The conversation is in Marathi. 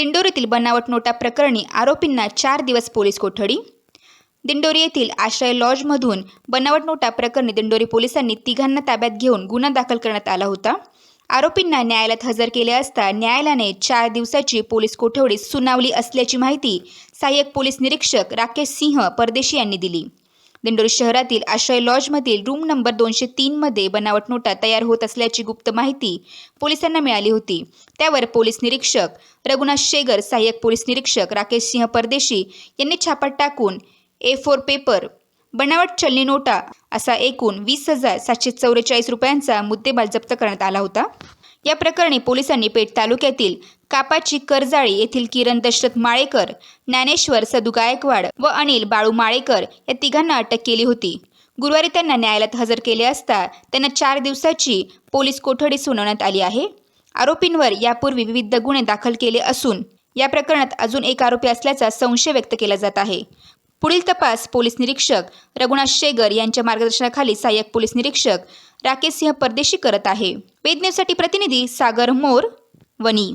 दिंडोरीतील बनावट नोटा प्रकरणी आरोपींना चार दिवस पोलीस कोठडी. दिंडोरी येथील आश्रय लॉजमधून बनावट नोटा प्रकरणी दिंडोरी पोलिसांनी तिघांना ताब्यात घेऊन गुन्हा दाखल करण्यात आला होता. आरोपींना न्यायालयात हजर केले असता न्यायालयाने चार दिवसाची पोलीस कोठडी सुनावली असल्याची माहिती सहाय्यक पोलीस निरीक्षक राकेश सिंह परदेशी यांनी दिली. दिंडोरी शहरातील आश्रय लॉजमधील रूम नंबर दोनशे तीनमध्ये बनावट नोटा तयार होत असल्याची गुप्त माहिती पोलिसांना मिळाली होती. त्यावर पोलीस निरीक्षक रघुनाथ शेगर सहाय्यक पोलीस निरीक्षक राकेश सिंह परदेशी यांनी छापा टाकून ए फोर पेपर बनावट चलनी नोटा असा एकूण वीस हजार सातशे चौवेचाळीस रुपयांचा मुद्देमाल जप्त करण्यात आला होता. या प्रकरणी पोलिसांनी पेठ तालुक्यातील कापाची करजाळी येथील किरण दशरथ माळेकर ज्ञानेश्वर सदू गायकवाड व अनिल बाळू माळेकर या तिघांना अटक केली होती. गुरुवारी त्यांना न्यायालयात हजर केले असता त्यांना चार दिवसाची पोलीस कोठडी सुनावण्यात आली आहे. आरोपींवर यापूर्वी विविध गुन्हे दाखल केले असून या प्रकरणात अजून एक आरोपी असल्याचा संशय व्यक्त केला जात आहे. पुढील तपास पोलीस निरीक्षक रघुनाथ शेगर यांच्या मार्गदर्शनाखाली सहाय्यक पोलीस निरीक्षक राकेश सिंह परदेशी करत आहे. वेद न्यूजसाठी प्रतिनिधी सागर मोर वनी